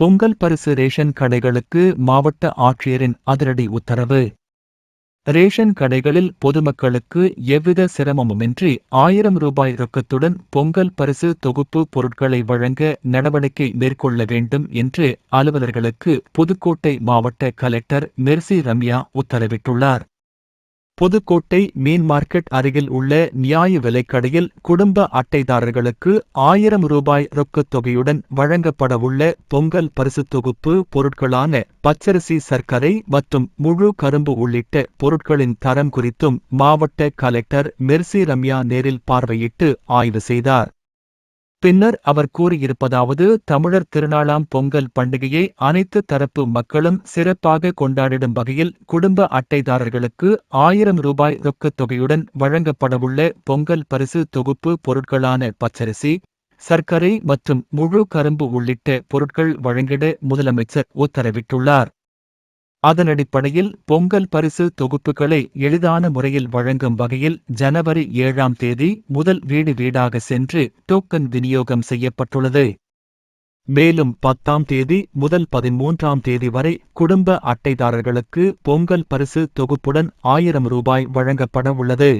பொங்கல் பரிசு ரேஷன் கடைகளுக்கு மாவட்ட ஆட்சியரின் அதிரடி உத்தரவு. ரேஷன் கடைகளில் பொதுமக்களுக்கு எவ்வித சிரமமுமின்றி ஆயிரம் ரூபாய் ரொக்கத்துடன் பொங்கல் பரிசு தொகுப்பு பொருட்களை வழங்க நடவடிக்கை மேற்கொள்ள வேண்டும் என்று அலுவலர்களுக்கு புதுக்கோட்டை மாவட்ட கலெக்டர் மெர்சி ரம்யா உத்தரவிட்டுள்ளார். புதுக்கோட்டை மீன் மார்க்கெட் அருகில் உள்ள நியாய விலைக்கடையில் குடும்ப அட்டைதாரர்களுக்கு ஆயிரம் ரூபாய் ரொக்கத் தொகையுடன் வழங்கப்படவுள்ள பொங்கல் பரிசு தொகுப்பு பொருட்களான பச்சரிசி சர்க்கரை மற்றும் முழு கரும்பு உள்ளிட்ட பொருட்களின் தரம் குறித்தும் மாவட்ட கலெக்டர் மெர்சி ரம்யா நேரில் பார்வையிட்டு ஆய்வு செய்தார். பின்னர் அவர் கூறியிருப்பதாவது தமிழர் திருநாளாம் பொங்கல் பண்டிகையை அனைத்து தரப்பு மக்களும் சிறப்பாக கொண்டாடிடும் வகையில் குடும்ப அட்டைதாரர்களுக்கு ஆயிரம் ரூபாய் ரொக்கத் தொகையுடன் வழங்கப்படவுள்ள பொங்கல் பரிசு தொகுப்பு பொருட்களான பச்சரிசி சர்க்கரை மற்றும் முழு கரும்பு உள்ளிட்ட பொருட்கள் வழங்கிட முதலமைச்சர் உத்தரவிட்டுள்ளார். அதனடிப்படையில் பொங்கல் பரிசு தொகுப்புகளை எளிதான முறையில் வழங்கும் வகையில் ஜனவரி ஏழாம் தேதி முதல் வீடு வீடாக சென்று டோக்கன் விநியோகம் செய்யப்பட்டுள்ளது. மேலும் பத்தாம் தேதி முதல் பதிமூன்றாம் தேதி வரை குடும்ப அட்டைதாரர்களுக்கு பொங்கல் பரிசு தொகுப்புடன் ஆயிரம் ரூபாய் வழங்கப்பட உள்ளது.